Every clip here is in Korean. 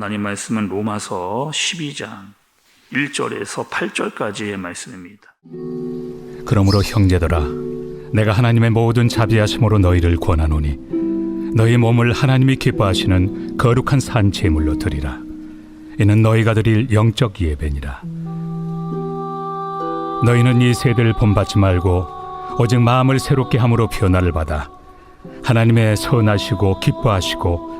하나님 말씀은 로마서 12장 1절에서 8절까지의 말씀입니다. 그러므로 형제들아 내가 하나님의 모든 자비하심으로 너희를 권하노니 너희 몸을 하나님이 기뻐하시는 거룩한 산 제물로 드리라 이는 너희가 드릴 영적 예배니라 너희는 이 세대를 본받지 말고 오직 마음을 새롭게 함으로 변화를 받아 하나님의 선하시고 기뻐하시고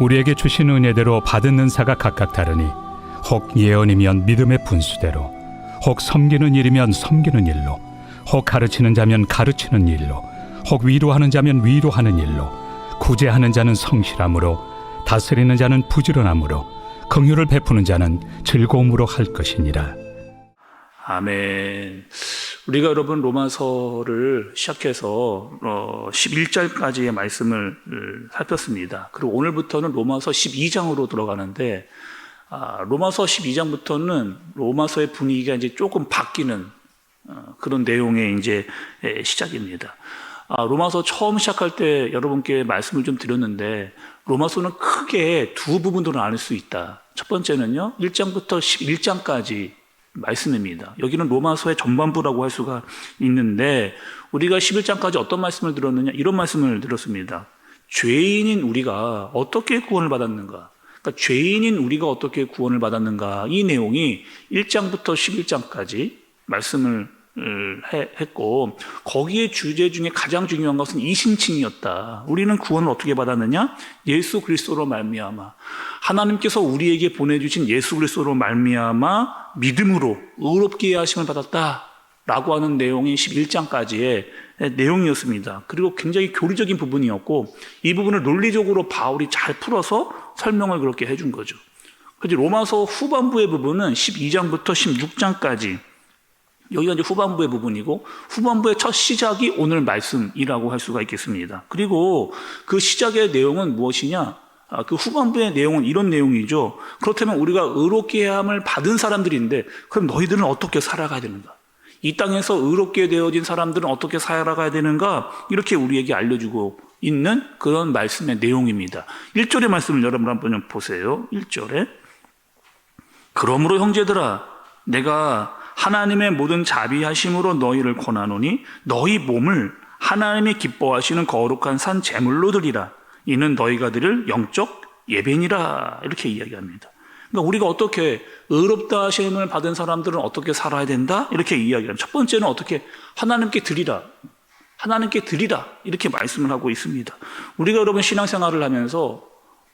우리에게 주신 은혜대로 받은 은사가 각각 다르니 혹 예언이면 믿음의 분수대로 혹 섬기는 일이면 섬기는 일로 혹 가르치는 자면 가르치는 일로 혹 위로하는 자면 위로하는 일로 구제하는 자는 성실함으로 다스리는 자는 부지런함으로 긍휼을 베푸는 자는 즐거움으로 할 것이니라 아멘. 우리가 여러분 로마서를 시작해서 어, 11절까지의 말씀을 살폈습니다. 그리고 오늘부터는 로마서 12장으로 들어가는데 아, 로마서 12장부터는 로마서의 분위기가 이제 조금 바뀌는 어, 그런 내용의 이제 에, 시작입니다. 아, 로마서 처음 시작할 때 여러분께 말씀을 좀 드렸는데 로마서는 크게 두 부분으로 나눌 수 있다. 첫 번째는요, 1장부터 11장까지 말씀입니다. 여기는 로마서의 전반부라고 할 수가 있는데 우리가 11장까지 어떤 말씀을 들었느냐? 이런 말씀을 들었습니다. 죄인인 우리가 어떻게 구원을 받았는가? 그러니까 죄인인 우리가 어떻게 구원을 받았는가? 이 내용이 1장부터 11장까지 말씀을 했고 거기에 주제 중에 가장 중요한 것은 이신칭이었다. 우리는 구원을 어떻게 받았느냐? 예수 그리스도로 말미암아 하나님께서 우리에게 보내주신 예수 그리스도로 말미암아 믿음으로 의롭게 하심을 받았다. 라고 하는 내용이 11장까지의 내용이었습니다. 그리고 굉장히 교리적인 부분이었고 이 부분을 논리적으로 바울이 잘 풀어서 설명을 그렇게 해준 거죠. 그래서 로마서 후반부의 부분은 12장부터 16장까지 여기가 이제 후반부의 부분이고 후반부의 첫 시작이 오늘 말씀이라고 할 수가 있겠습니다. 그리고 그 시작의 내용은 무엇이냐? 아, 그 후반부의 내용은 이런 내용이죠. 그렇다면 우리가 의롭게 함을 받은 사람들인데 그럼 너희들은 어떻게 살아가야 되는가? 이 땅에서 의롭게 되어진 사람들은 어떻게 살아가야 되는가? 이렇게 우리에게 알려주고 있는 그런 말씀의 내용입니다. 1절의 말씀을 여러분 한번 보세요. 1절에 그러므로 형제들아 내가 하나님의 모든 자비하심으로 너희를 권하노니 너희 몸을 하나님이 기뻐하시는 거룩한 산 제물로 드리라. 이는 너희가 드릴 영적 예배니라. 이렇게 이야기합니다. 그러니까 우리가 어떻게 의롭다 하심을 받은 사람들은 어떻게 살아야 된다? 이렇게 이야기합니다. 첫 번째는 어떻게 하나님께 드리라. 하나님께 드리라. 이렇게 말씀을 하고 있습니다. 우리가 여러분 신앙생활을 하면서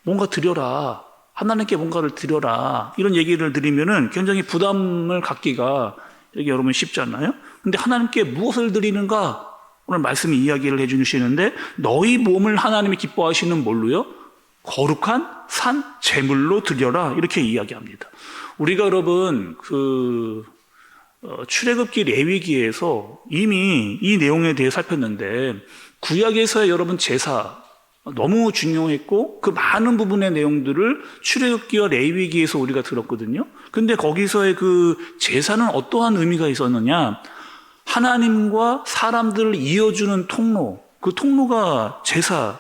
뭔가 드려라. 하나님께 뭔가를 드려라. 이런 얘기를 드리면은 굉장히 부담을 갖기가 이게 여러분 쉽잖아요. 근데 하나님께 무엇을 드리는가? 오늘 말씀이 이야기를 해 주시는데 너희 몸을 하나님이 기뻐하시는 뭘로요? 거룩한 산 제물로 드려라. 이렇게 이야기합니다. 우리가 여러분 그 어, 출애굽기 레위기에서 이미 이 내용에 대해 살폈는데 구약에서의 여러분 제사 너무 중요했고 그 많은 부분의 내용들을 출애굽기와 레위기에서 우리가 들었거든요. 근데 거기서의 그 제사는 어떠한 의미가 있었느냐? 하나님과 사람들을 이어주는 통로, 그 통로가 제사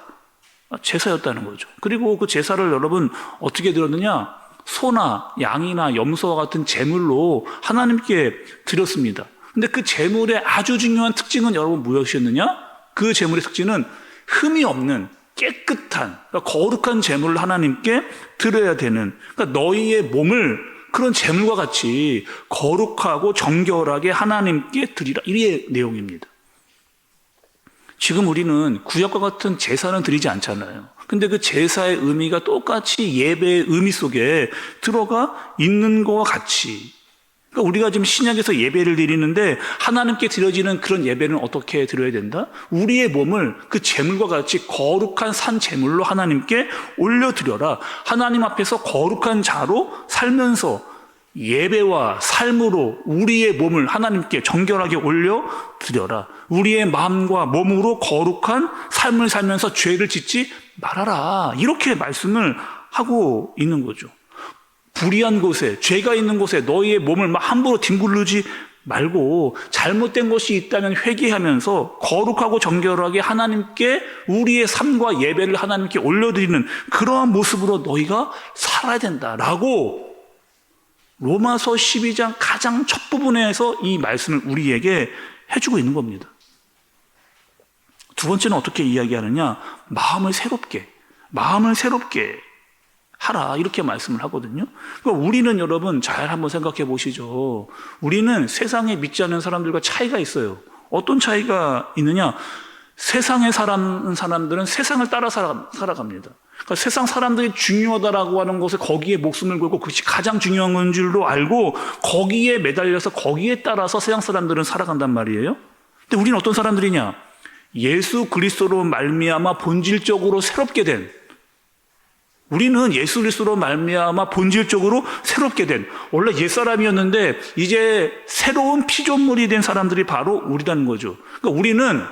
제사였다는 거죠. 그리고 그 제사를 여러분 어떻게 들었느냐? 소나 양이나 염소와 같은 제물로 하나님께 드렸습니다. 근데 그 제물의 아주 중요한 특징은 여러분 무엇이었느냐? 그 제물의 특징은 흠이 없는 깨끗한 그러니까 거룩한 제물을 하나님께 드려야 되는 그러니까 너희의 몸을 그런 제물과 같이 거룩하고 정결하게 하나님께 드리라 이게 내용입니다. 지금 우리는 구약과 같은 제사는 드리지 않잖아요. 근데 그 제사의 의미가 똑같이 예배의 의미 속에 들어가 있는 것과 같이 그러니까 우리가 지금 신약에서 예배를 드리는데 하나님께 드려지는 그런 예배는 어떻게 드려야 된다? 우리의 몸을 그 제물과 같이 거룩한 산 제물로 하나님께 올려드려라. 하나님 앞에서 거룩한 자로 살면서 예배와 삶으로 우리의 몸을 하나님께 정결하게 올려드려라. 우리의 마음과 몸으로 거룩한 삶을 살면서 죄를 짓지 말아라. 이렇게 말씀을 하고 있는 거죠. 불의한 곳에 죄가 있는 곳에 너희의 몸을 막 함부로 뒹굴르지 말고 잘못된 것이 있다면 회개하면서 거룩하고 정결하게 하나님께 우리의 삶과 예배를 하나님께 올려드리는 그러한 모습으로 너희가 살아야 된다라고 로마서 12장 가장 첫 부분에서 이 말씀을 우리에게 해주고 있는 겁니다. 두 번째는 어떻게 이야기하느냐? 마음을 새롭게, 마음을 새롭게 하라 이렇게 말씀을 하거든요. 그러니까 우리는 여러분 잘 한번 생각해 보시죠. 우리는 세상에 믿지 않는 사람들과 차이가 있어요. 어떤 차이가 있느냐? 세상에 사람 사람들은 세상을 따라 살아, 살아갑니다. 그러니까 세상 사람들이 중요하다라고 하는 것에 거기에 목숨을 걸고 그것이 가장 중요한 건 줄로 알고 거기에 매달려서 거기에 따라서 세상 사람들은 살아간단 말이에요. 근데 우리는 어떤 사람들이냐? 예수 그리스도로 말미암아 본질적으로 새롭게 된 우리는 예수 그리스도로 말미암아 본질적으로 새롭게 된 원래 옛 사람이었는데 이제 새로운 피조물이 된 사람들이 바로 우리라는 거죠. 그러니까 우리는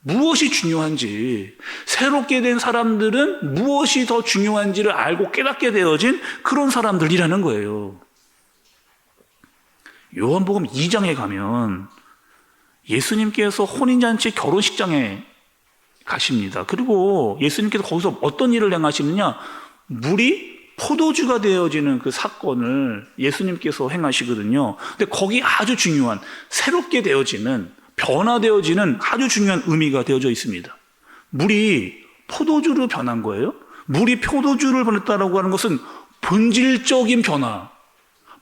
무엇이 중요한지 새롭게 된 사람들은 무엇이 더 중요한지를 알고 깨닫게 되어진 그런 사람들이라는 거예요. 요한복음 2장에 가면 예수님께서 혼인잔치 결혼식장에 가십니다. 그리고 예수님께서 거기서 어떤 일을 행하시느냐? 물이 포도주가 되어지는 그 사건을 예수님께서 행하시거든요. 근데 거기 아주 중요한 새롭게 되어지는 변화되어지는 아주 중요한 의미가 되어져 있습니다. 물이 포도주로 변한 거예요. 물이 포도주를 변했다라고 하는 것은 본질적인 변화,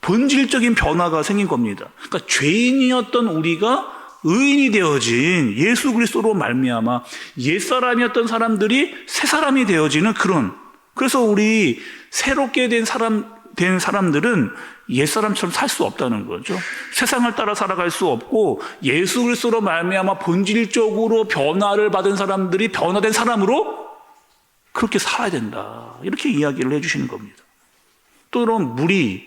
본질적인 변화가 생긴 겁니다. 그러니까 죄인이었던 우리가 의인이 되어진 예수 그리스도로 말미암아 옛 사람이었던 사람들이 새 사람이 되어지는 그런 그래서 우리 새롭게 된 사람 된 사람들은 옛 사람처럼 살 수 없다는 거죠. 세상을 따라 살아갈 수 없고 예수 그리스도로 말미암아 본질적으로 변화를 받은 사람들이 변화된 사람으로 그렇게 살아야 된다. 이렇게 이야기를 해 주시는 겁니다. 또 이런 물이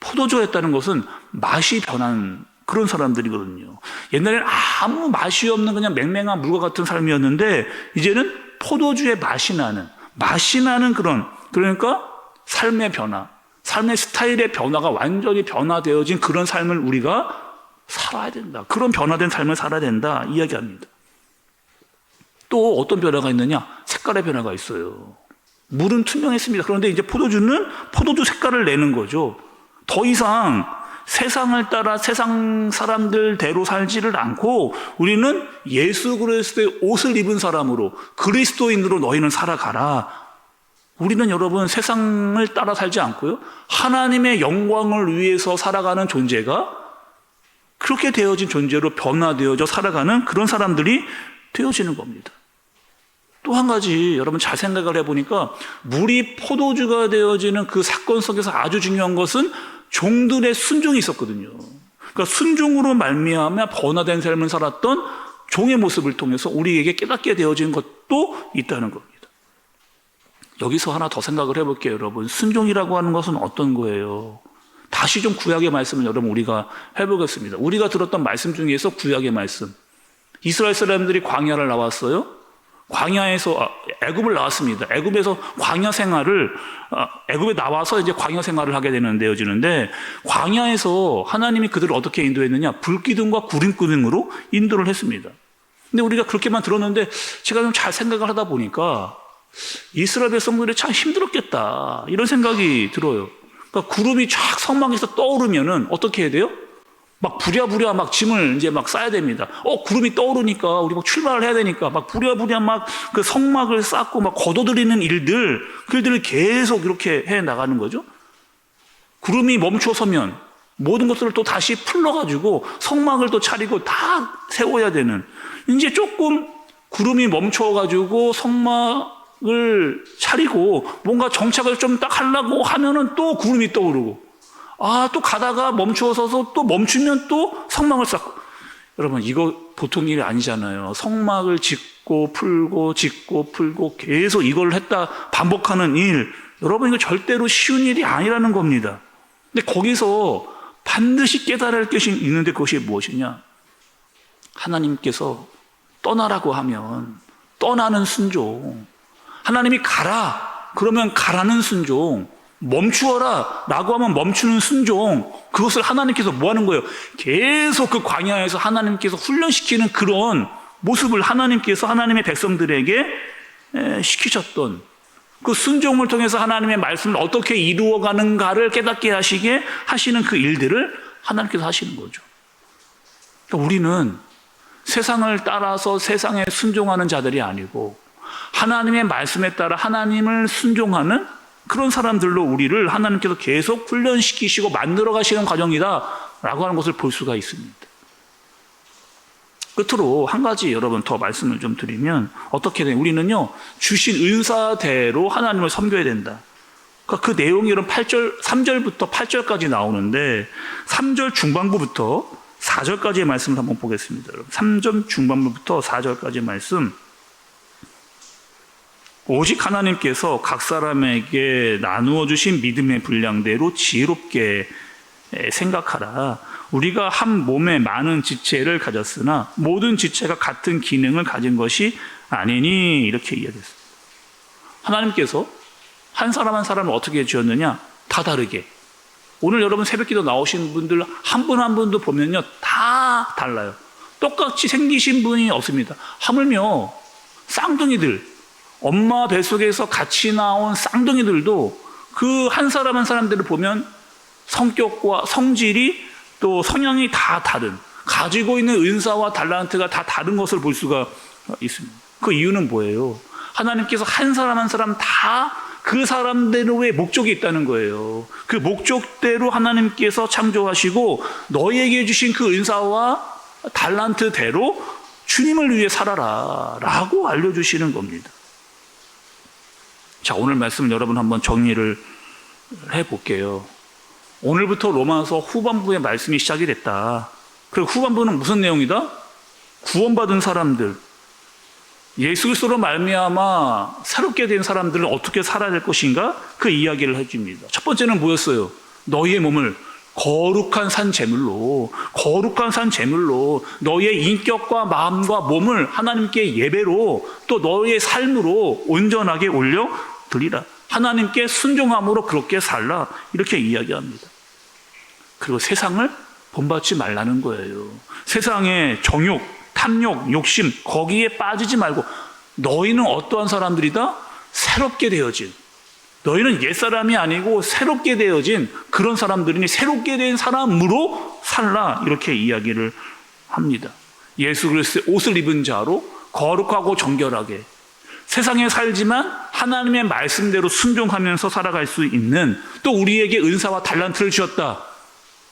포도주였다는 것은 맛이 변한 그런 사람들이거든요. 옛날에는 아무 맛이 없는 그냥 맹맹한 물과 같은 삶이었는데 이제는 포도주의 맛이 나는 맛이 나는 그런 그러니까 삶의 변화, 삶의 스타일의 변화가 완전히 변화되어진 그런 삶을 우리가 살아야 된다. 그런 변화된 삶을 살아야 된다 이야기합니다. 또 어떤 변화가 있느냐? 색깔의 변화가 있어요. 물은 투명했습니다. 그런데 이제 포도주는 포도주 색깔을 내는 거죠. 더 이상 세상을 따라 세상 사람들대로 살지를 않고 우리는 예수 그리스도의 옷을 입은 사람으로 그리스도인으로 너희는 살아가라. 우리는 여러분 세상을 따라 살지 않고요. 하나님의 영광을 위해서 살아가는 존재가 그렇게 되어진 존재로 변화되어져 살아가는 그런 사람들이 되어지는 겁니다. 또 한 가지 여러분 잘 생각을 해보니까 물이 포도주가 되어지는 그 사건 속에서 아주 중요한 것은 종들의 순종이 있었거든요. 그러니까 순종으로 말미암아 변화된 삶을 살았던 종의 모습을 통해서 우리에게 깨닫게 되어진 것도 있다는 겁니다. 여기서 하나 더 생각을 해볼게요, 여러분. 순종이라고 하는 것은 어떤 거예요? 다시 좀 구약의 말씀을 여러분 우리가 해보겠습니다. 우리가 들었던 말씀 중에서 구약의 말씀. 이스라엘 사람들이 광야를 나왔어요. 광야에서 아, 애굽을 나왔습니다. 애굽에서 광야 생활을 아, 애굽에 나와서 이제 광야 생활을 하게 되는 되어지는데 광야에서 하나님이 그들을 어떻게 인도했느냐? 불기둥과 구름기둥으로 인도를 했습니다. 근데 우리가 그렇게만 들었는데 제가 좀 잘 생각을 하다 보니까 이스라엘 백성들이 참 힘들었겠다 이런 생각이 들어요. 그러니까 구름이 쫙 성막에서 떠오르면은 어떻게 해야 돼요? 막 부랴부랴 막 짐을 이제 막 싸야 됩니다. 어, 구름이 떠오르니까 우리 막 출발을 해야 되니까 막 부랴부랴 막 그 성막을 쌓고 막 걷어들이는 일들, 그 일들을 계속 이렇게 해 나가는 거죠. 구름이 멈춰서면 모든 것들을 또 다시 풀러가지고 성막을 또 차리고 다 세워야 되는. 이제 조금 구름이 멈춰가지고 성막을 차리고 뭔가 정착을 좀 딱 하려고 하면은 또 구름이 떠오르고 아, 또 가다가 멈추어서서 또 멈추면 또 성막을 쌓고. 여러분, 이거 보통 일이 아니잖아요. 성막을 짓고 풀고 짓고 풀고 계속 이걸 했다 반복하는 일. 여러분, 이거 절대로 쉬운 일이 아니라는 겁니다. 근데 거기서 반드시 깨달을 것이 있는데 그것이 무엇이냐? 하나님께서 떠나라고 하면 떠나는 순종. 하나님이 가라. 그러면 가라는 순종. 멈추어라. 라고 하면 멈추는 순종. 그것을 하나님께서 뭐 하는 거예요? 계속 그 광야에서 하나님께서 훈련시키는 그런 모습을 하나님께서 하나님의 백성들에게 에, 시키셨던 그 순종을 통해서 하나님의 말씀을 어떻게 이루어가는가를 깨닫게 하시게 하시는 그 일들을 하나님께서 하시는 거죠. 그러니까 우리는 세상을 따라서 세상에 순종하는 자들이 아니고 하나님의 말씀에 따라 하나님을 순종하는 그런 사람들로 우리를 하나님께서 계속 훈련시키시고 만들어 가시는 과정이다라고 하는 것을 볼 수가 있습니다. 끝으로 한 가지 여러분 더 말씀을 좀 드리면 어떻게 돼? 우리는요 주신 은사대로 하나님을 섬겨야 된다. 그러니까 그 내용이 이런 8절, 3절부터 8절까지 나오는데 3절 중반부부터 4절까지의 말씀을 한번 보겠습니다. 여러분. 3절 중반부부터 4절까지의 말씀. 오직 하나님께서 각 사람에게 나누어 주신 믿음의 분량대로 지혜롭게 생각하라. 우리가 한 몸에 많은 지체를 가졌으나 모든 지체가 같은 기능을 가진 것이 아니니 이렇게 이야기했습니다. 하나님께서 한 사람 한 사람을 어떻게 지었느냐? 다 다르게. 오늘 여러분 새벽기도 나오신 분들 한 분한 분도 보면요 다 달라요. 똑같이 생기신 분이 없습니다. 하물며 쌍둥이들 엄마 뱃속에서 같이 나온 쌍둥이들도 그 한 사람 한 사람들을 보면 성격과 성질이 또 성향이 다 다른 가지고 있는 은사와 달란트가 다 다른 것을 볼 수가 있습니다. 그 이유는 뭐예요? 하나님께서 한 사람 한 사람 다 그 사람대로의 목적이 있다는 거예요. 그 목적대로 하나님께서 창조하시고 너희에게 주신 그 은사와 달란트대로 주님을 위해 살아라 라고 알려주시는 겁니다. 자, 오늘 말씀 여러분 한번 정리를 해볼게요. 오늘부터 로마서 후반부의 말씀이 시작이 됐다. 그리고 후반부는 무슨 내용이다? 구원받은 사람들, 예수 그리스도로 말미암아 새롭게 된 사람들은 어떻게 살아야 될 것인가? 그 이야기를 해줍니다. 첫 번째는 뭐였어요? 너희의 몸을 거룩한 산 제물로 거룩한 산 제물로 너희의 인격과 마음과 몸을 하나님께 예배로 또 너희의 삶으로 온전하게 올려 드리라. 하나님께 순종함으로 그렇게 살라. 이렇게 이야기합니다. 그리고 세상을 본받지 말라는 거예요. 세상의 정욕, 탐욕, 욕심 거기에 빠지지 말고 너희는 어떠한 사람들이다? 새롭게 되어진 너희는 옛사람이 아니고 새롭게 되어진 그런 사람들이니 새롭게 된 사람으로 살라 이렇게 이야기를 합니다. 예수 그리스도의 옷을 입은 자로 거룩하고 정결하게 세상에 살지만 하나님의 말씀대로 순종하면서 살아갈 수 있는 또 우리에게 은사와 달란트를 주었다.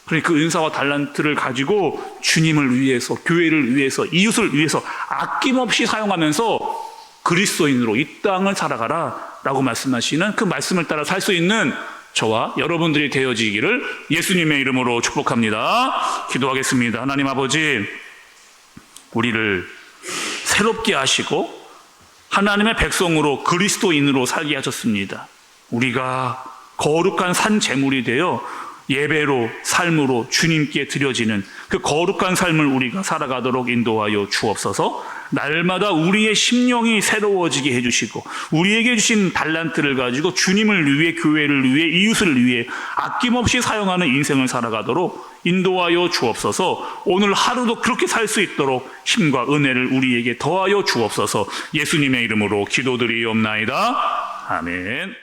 그러니 그 은사와 달란트를 가지고 주님을 위해서, 교회를 위해서, 이웃을 위해서 아낌없이 사용하면서 그리스도인으로 이 땅을 살아가라 라고 말씀하시는 그 말씀을 따라 살 수 있는 저와 여러분들이 되어지기를 예수님의 이름으로 축복합니다. 기도하겠습니다. 하나님 아버지, 우리를 새롭게 하시고 하나님의 백성으로 그리스도인으로 살게 하셨습니다. 우리가 거룩한 산 제물이 되어 예배로 삶으로 주님께 드려지는 그 거룩한 삶을 우리가 살아가도록 인도하여 주옵소서. 날마다 우리의 심령이 새로워지게 해주시고 우리에게 주신 달란트를 가지고 주님을 위해 교회를 위해 이웃을 위해 아낌없이 사용하는 인생을 살아가도록 인도하여 주옵소서. 오늘 하루도 그렇게 살 수 있도록 힘과 은혜를 우리에게 더하여 주옵소서. 예수님의 이름으로 기도드리옵나이다. 아멘.